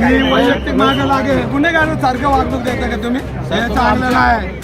वैयक्तिक मागे लागे गुन्हेगार सारखं वागणूक देता का तुम्ही? हे चांगलं नाही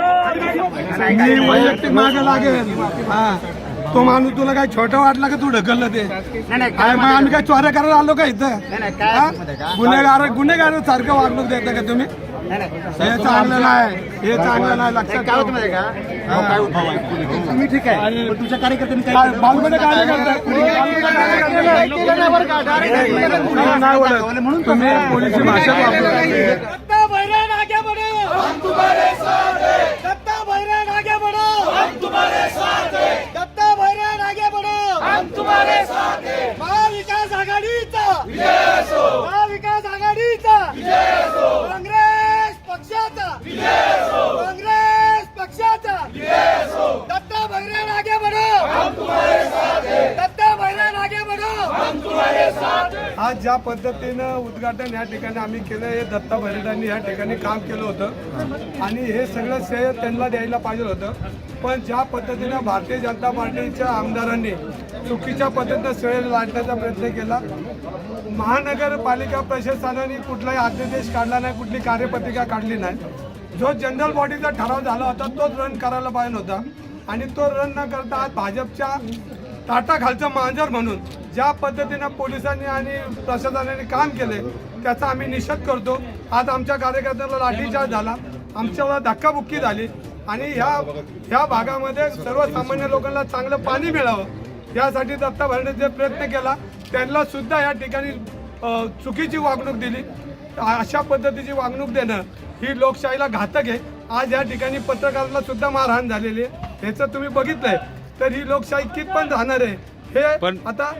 मी वैयक्तिक मागे लागेल. हा. तो माणूस तुला काय छोटा वाटला का तू ढकललं ते? काय मग आम्ही काय चोऱ्या करायला आलो का इथं? गुन्हेगार गुन्हेगार सारखं वागणूक देता का तुम्ही? हे चांगलं नाही हे चांगलं नाही लक्षात काय होतं आहे का? तुम्ही ठीक आहे पण तुमच्या कार्यकर्त्यांनी काय काय बालमध्ये काय करताय? नाही, नाही. म्हणून तुम्ही पोलिसी भाषा वापरताय आज ज्या पद्धतीनं उद्घाटन या ठिकाणी आम्ही केलं हे दत्ता भरेटांनी या ठिकाणी काम केलं होतं. आणि हे सगळं श्रेय त्यांना द्यायला पाहिजे होतं. पण ज्या पद्धतीनं भारतीय जनता पार्टीच्या आमदारांनी चुकीच्या पद्धतीनं श्रेय लाटण्याचा प्रयत्न केला महानगरपालिका प्रशासनाने कुठलाही आदेश काढला नाही कुठली कार्यपत्रिका काढली नाही. जो जनरल बॉडीचा ठराव झाला होता तोच रन करायला पाहिजे होता. आणि तो रन न करता आज भाजपच्या ताटाखालचं मांजर म्हणून ज्या पद्धतीनं पोलिसांनी आणि प्रशासनाने काम केले त्याचा आम्ही निषेध करतो. आज आमच्या कार्यकर्त्यांना लाठीचार्ज झाला. आमच्यावर धक्काबुक्की झाली. आणि ह्या ह्या भागामध्ये सर्वसामान्य लोकांना चांगलं पाणी मिळावं यासाठी दत्ता भरण्याचे प्रयत्न केला त्यांना सुद्धा या ठिकाणी चुकीची वागणूक दिली. अशा पद्धतीची वागणूक देणं ही लोकशाहीला घातक आहे. आज या ठिकाणी पत्रकारांना सुद्धा मारहाण झालेली आहे. ह्याचं तुम्ही बघितलंय. तर ही लोकशाही कितपण राहणार आहे? हे पण- आता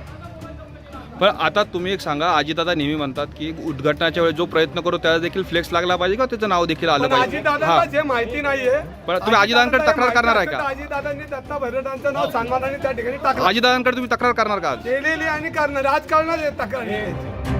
पण आता तुम्ही एक सांगा अजितदादा नेहमी म्हणतात की उद्घाटनाच्या वेळेस जो प्रयत्न करू त्याला देखील फ्लेक्स लागला पाहिजे किंवा त्याचं नाव देखील आलं पाहिजे? हा. जे माहिती नाहीये पण तुम्ही अजितदादांकडे तक्रार करणार आहे का? अजितदादांनी दत्ता भरडांचं नाव सन्मानाने त्या ठिकाणी टाकलं. अजितदादांकडे तुम्ही तक्रार करणार का आज? केलेली आणि करणार आहे तक्रार.